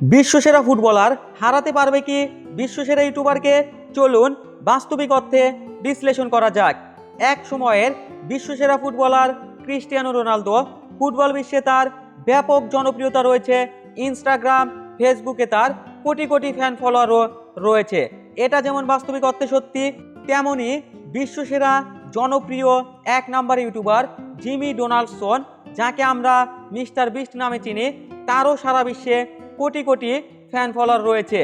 বিশ্বসেরা footballer হারাতে পারবে কি? বিশ্বসেরা ইউটিউবারকে চলুন বাস্তবিক অর্থে বিশ্লেষণ করা যাক। এক সময়ের বিশ্বসেরা ফুটবলার ক্রিস্টিয়ানো রোনালদো, ফুটবল বিশ্বে তার ব্যাপক জনপ্রিয়তা রয়েছে। ইনস্টাগ্রাম, ফেসবুকে তার কোটি কোটি ফ্যান ফলোয়ারও রয়েছে। এটা যেমন বাস্তবিক অর্থে সত্যি তেমনই বিশ্বসেরা জনপ্রিয় এক নাম্বার ইউটিউবার জিমি ডোনাল্ডসন যাকে আমরা মিস্টার বিস্ট নামে চিনি, তারও সারা বিশ্বে কোটি কোটি ফ্যান ফলোয়ার রয়েছে।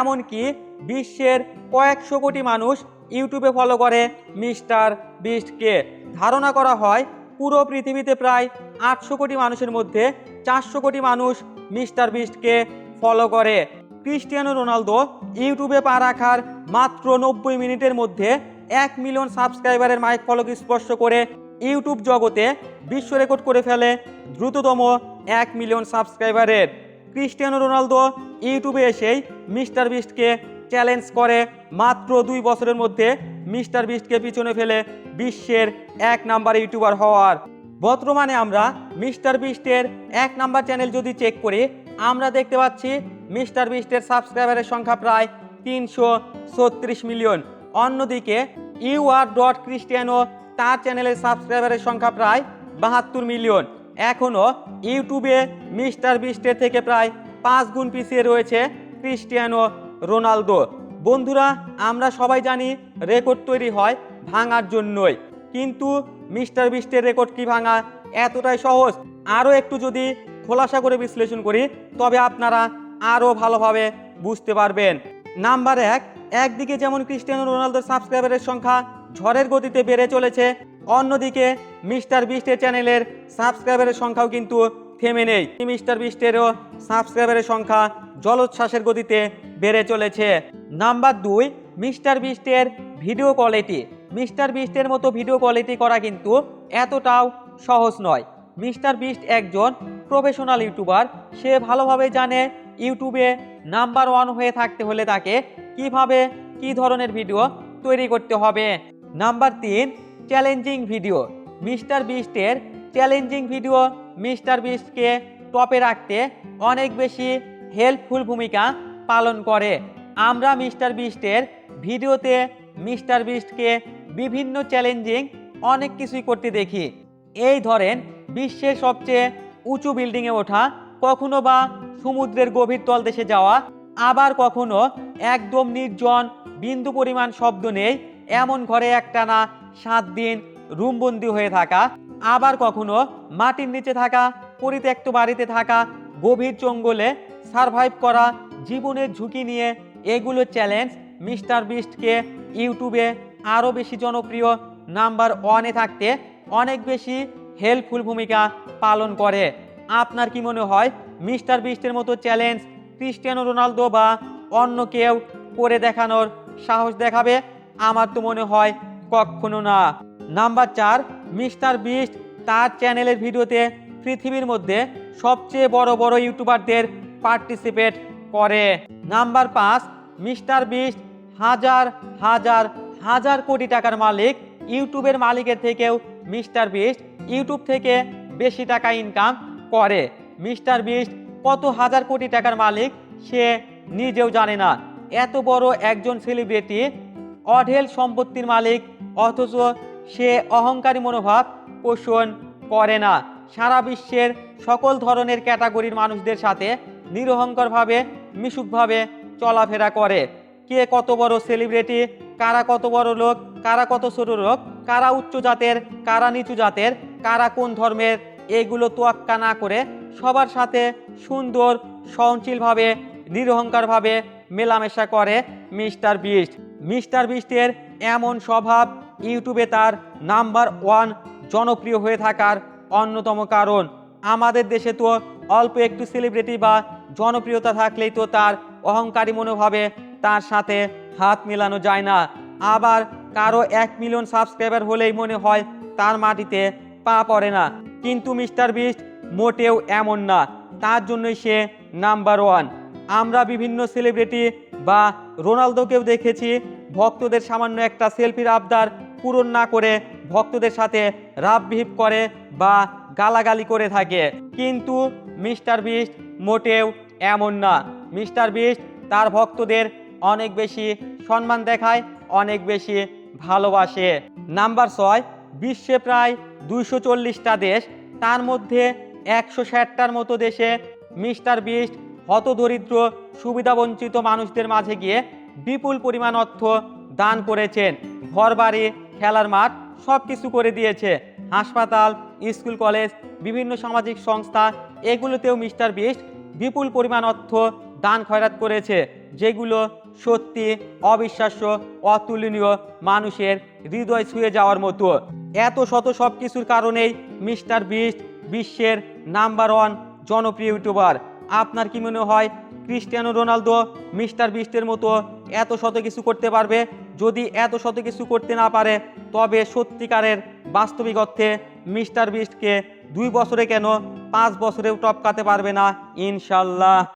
এমনকি বিশ্বের কয়েকশো কোটি মানুষ ইউটিউবে ফলো করে মিস্টার বিস্টকে ধারণা করা হয়, পুরো পৃথিবীতে প্রায় আটশো কোটি মানুষের মধ্যে চারশো কোটি মানুষ মিস্টার বিস্টকে ফলো করে। ক্রিস্টিয়ানো রোনালদো ইউটিউবে পা রাখার মাত্র নব্বই মিনিটের মধ্যে এক মিলিয়ন সাবস্ক্রাইবারের মাইক ফলক স্পর্শ করে ইউটিউব জগতে বিশ্ব রেকর্ড করে ফেলে দ্রুততম এক মিলিয়ন সাবস্ক্রাইবারের। ক্রিস্টিয়ানো রোনালদো ইউটিউবে এসেই মিস্টার বিস্টকে চ্যালেঞ্জ করে মাত্র দুই বছরের মধ্যে মিস্টার বিস্টকে পিছনে ফেলে বিশ্বের এক নাম্বার ইউটিউবার হওয়ার। বর্তমানে আমরা মিস্টার বিস্টের এক নাম্বার চ্যানেল যদি চেক করি, আমরা দেখতে পাচ্ছি মিস্টার বিস্টের সাবস্ক্রাইবারের সংখ্যা প্রায় তিনশো ছত্রিশ মিলিয়ন। অন্যদিকে ইউ আর ডট ক্রিস্টিয়ানো তার চ্যানেলের সাবস্ক্রাইবারের সংখ্যা প্রায় বাহাত্তর মিলিয়ন। এখনও ইউটিউবে মিস্টার বিস্টের থেকে প্রায় পাঁচ গুণ পিছিয়ে রয়েছে ক্রিস্টিয়ানো রোনালদো। বন্ধুরা, আমরা সবাই জানি রেকর্ড তৈরি হয় ভাঙার জন্যই। কিন্তু মিস্টার বিস্টের রেকর্ড কি ভাঙা এতটাই সহজ? আরও একটু যদি খোলাসা করে বিশ্লেষণ করি, তবে আপনারা আরও ভালোভাবে বুঝতে পারবেন। নাম্বার এক, একদিকে যেমন ক্রিস্টিয়ানো রোনালদোর সাবস্ক্রাইবারের সংখ্যা ঝড়ের গতিতে বেড়ে চলেছে অন্যদিকে মিস্টার বিস্টের চ্যানেলের সাবস্ক্রাইবারের সংখ্যাও কিন্তু থেমে নেই। মিস্টার বিস্টেরও সাবস্ক্রাইবারের সংখ্যা জলোচ্ছ্বাসের গতিতে বেড়ে চলেছে। নাম্বার দুই, মিস্টার বিস্টের ভিডিও কোয়ালিটি। মিস্টার বিস্টের মতো ভিডিও কোয়ালিটি করা কিন্তু এতটাও সহজ নয়। মিস্টার বিস্ট একজন প্রফেশনাল ইউটিউবার। সে ভালোভাবে জানে ইউটিউবে নাম্বার ওয়ান হয়ে থাকতে হলে তাকে কীভাবে কি ধরনের ভিডিও তৈরি করতে হবে। নাম্বার তিন চ্যালেঞ্জিং ভিডিও। মিস্টার বিস্টের চ্যালেঞ্জিং ভিডিও মিস্টার বিস্টকে টপে রাখতে অনেক বেশি হেল্পফুল ভূমিকা পালন করে। আমরা মিস্টার বিস্টের ভিডিওতে মিস্টার বিস্টকে বিভিন্ন চ্যালেঞ্জিং অনেক কিছুই করতে দেখি। এই ধরেন, বিশ্বের সবচেয়ে উঁচু বিল্ডিংয়ে ওঠা, কখনো বা সমুদ্রের গভীর তলদেশে যাওয়া, আবার কখনো একদম নির্জন, বিন্দু পরিমাণ শব্দ নেই এমন ঘরে একটানা সাত দিন রুমবন্দি হয়ে থাকা, আবার কখনো মাটির নিচে থাকা, পরিত্যক্ত বাড়িতে থাকা, গভীর জঙ্গলে সারভাইভ করা, জীবনের ঝুঁকি নিয়ে এগুলো চ্যালেঞ্জ মিস্টার বিস্টকে ইউটিউবে আরও বেশি জনপ্রিয় নাম্বার ওয়ানে থাকতে অনেক বেশি হেল্পফুল ভূমিকা পালন করে। আপনার কি মনে হয় মিস্টার বিস্টের মতো চ্যালেঞ্জ ক্রিস্টিয়ানো রোনালদো বা অন্য কেউ করে দেখানোর সাহস দেখাবে? আমার তো মনে হয় কখনো না। নাম্বার চার, মিস্টার বিস্ট তার চ্যানেলের ভিডিওতে পৃথিবীর মধ্যে সবচেয়ে বড় বড় ইউটিউবারদের পার্টিসিপেট করে। নাম্বার পাঁচ, মিস্টার বিস্ট হাজার হাজার হাজার কোটি টাকার মালিক, ইউটিউবের মালিকের থেকেও মিস্টার বিস্ট ইউটিউব থেকে বেশি টাকা ইনকাম করে। মিস্টার বিস্ট কত হাজার কোটি টাকার মালিক সে নিজেও জানে না। এত বড় একজন সেলিব্রিটি অঢেল সম্পত্তির মালিক, অথচ সে অহংকারী মনোভাব পোষণ করে না। সারা বিশ্বের সকল ধরনের ক্যাটাগরির মানুষদের সাথে নিরহংকারভাবে, মিশুকভাবে চলাফেরা করে। কে কত বড় সেলিব্রিটি, কারা কত বড় লোক, কারা কত ছোট লোক, কারা উচ্চ জাতের, কারা নিচু জাতের, কারা কোন ধর্মের, এগুলো তোয়াক্কা না করে সবার সাথে সুন্দর, সহনশীলভাবে, নিরহংকারভাবে মেলামেশা করে মিস্টার বিস্ট। মিস্টার বিস্টের এমন স্বভাব ইউটিউবে তার নাম্বার ওয়ান জনপ্রিয় হয়ে থাকার অন্যতম কারণ। আমাদের দেশে তো অল্প একটু সেলিব্রিটি বা জনপ্রিয়তা থাকলেই তো তার অহংকারী মনোভাবে তার সাথে হাত মেলানো যায় না। আবার কারও এক মিলিয়ন সাবস্ক্রাইবার হলেই মনে হয় তার মাটিতে পা পড়ে না। কিন্তু মিস্টার বিস্ট মোটেও এমন না। তার জন্যই সে নাম্বার ওয়ান। আমরা বিভিন্ন সেলিব্রিটি বা রোনালদোকেও দেখেছি। ভক্তদের সামান্য একটা সেলফির আবদার পূরণ না করে ভক্তদের সাথে রাব বিহিপ করে বা গালাগালি করে থাকে। কিন্তু মিস্টার বিস্ট মোটেও এমন না। মিস্টার বিস্ট তার ভক্তদের অনেক বেশি সম্মান দেখায়, অনেক বেশি ভালোবাসে। নাম্বার ছয়, বিশ্বে প্রায় দুইশো চল্লিশটা দেশ, তার মধ্যে একশো ষাটটার মতো দেশে মিস্টার বিস্ট হতদরিদ্র, সুবিধাবঞ্চিত মানুষদের মাঝে গিয়ে বিপুল পরিমাণ অর্থ দান করেছেন। ঘরবাড়ি, খেলার মাঠ সব কিছু করে দিয়েছে। হাসপাতাল, স্কুল, কলেজ, বিভিন্ন সামাজিক সংস্থা, এগুলোতেও মিস্টার বিস্ট বিপুল পরিমাণ অর্থ দান খয়রাত করেছে, যেগুলো সত্যি অবিশ্বাস্য, অতুলনীয় মানুষের হৃদয় ছুঁয়ে যাওয়ার মতো। এত শত সব কিছুর কারণেই মিস্টার বিস্ট বিশ্বের নাম্বার ওয়ান জনপ্রিয় ইউটিউবার। আপনার কি মনে হয় ক্রিস্টিয়ানো রোনালদো, মিস্টার বিস্টের মতো এত শত কিছু করতে পারবে? যদি এত শত কিছু করতে না পারে, তবে সত্যিকারের বাস্তবিক অর্থে মিস্টার বিস্টকে দুই বছরে কেন পাঁচ বছরেও টপকাতে পারবে না? ইনশাল্লাহ।